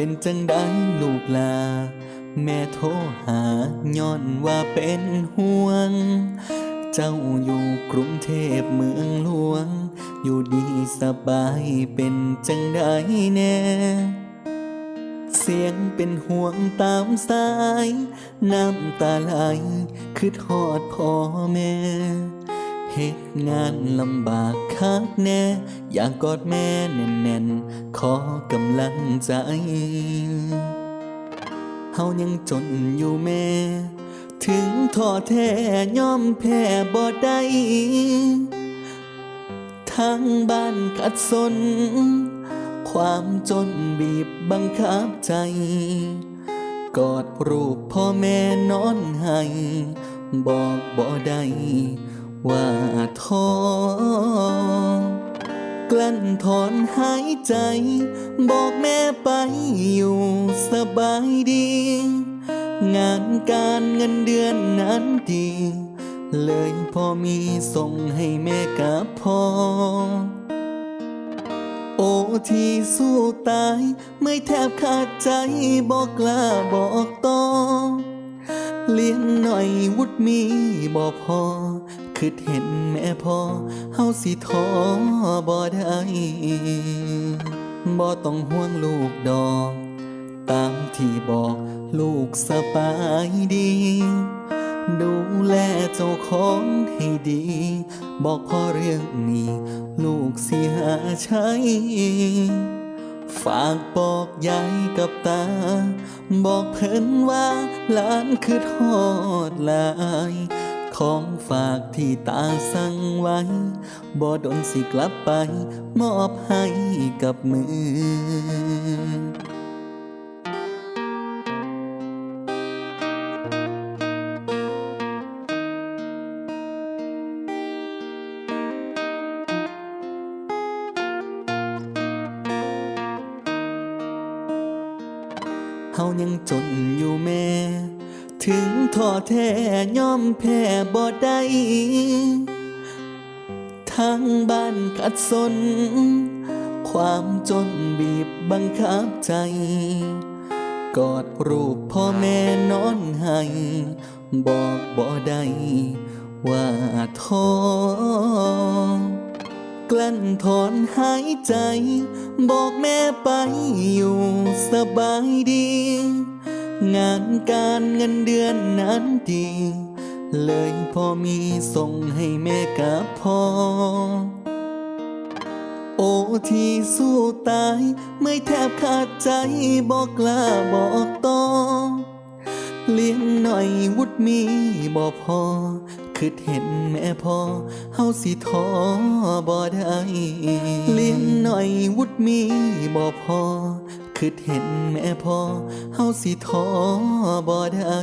เป็นจังได้ลูกลา แม่โทรหาย้อนว่าเป็นห่วง เจ้าอยู่กรุงเทพเมืองหลวง อยู่ดีสบายเป็นจังได้แน่เสียงเป็นห่วงตามสาย น้ำตาไหลคือทอดพ่อแม่ เหตุงานลำบากคักแน่ อยากกอดแม่แน่นๆ ขอกำลังใจ เฮายังจนอยู่แม่ ถึงท้อแท้ยอมแพ้บ่ได้ทางบ้านขัดสน ความจนบีบบังคับใจ กอดรูปพ่อแม่นอนให้ บอกบ่ได้ ว่าท้อกลั้นถอนหายใจ บอกแม่ไปอยู่สบายดี งานการเงินเดือนนั้นดี เลยพอมีส่งให้แม่กับพ่อ โอที่สู้ตาย ไม่แทบขาดใจบอกลาบอกต่อเลี้ยงหน่อยวุดมีบ่พอ คือเห็นแม่พ่อเฮาสิท้อบ่ได้บ่ต้องห่วงลูกดอก ตามที่บอกลูกสบายดี ดูแลเจ้าของให้ดี บอกพ่อเรื่องนี้ ลูกสิหาใช้ฝากบอกยายกับตา บอกเพิ่นว่าหลานคือทอดลาย ของฝากที่ตาสั่งไว้บ่ดนสิกลับไป มอบให้กับมือเฮายังจนอยู่แม่ ถึงท้อแท้ยอมแพ้บ่ได้ทางบ้านขัดสน ความจนบีบบังคับใจ กอดรูปพ่อแม่นอนให้บอกบ่ได้ว่าท้อกลั้นถอนหายใจ บอกแม่ไปอยู่สบายดี งานการเงินเดือนนั้นดี เลยพอมีส่งให้แม่กับพ่อ โอที่สู้ตาย ไม่แทบขาดใจบอกลาบอกต่อ เลี้ยงหน่อยวุดมีบ่พอคือเห็นแม่พ่อเฮาสิท้อบ่ได้ เลี้ยงหน่อยวุดมีบ่พอ คือเห็นแม่พ่อเฮาสิท้อบ่ได้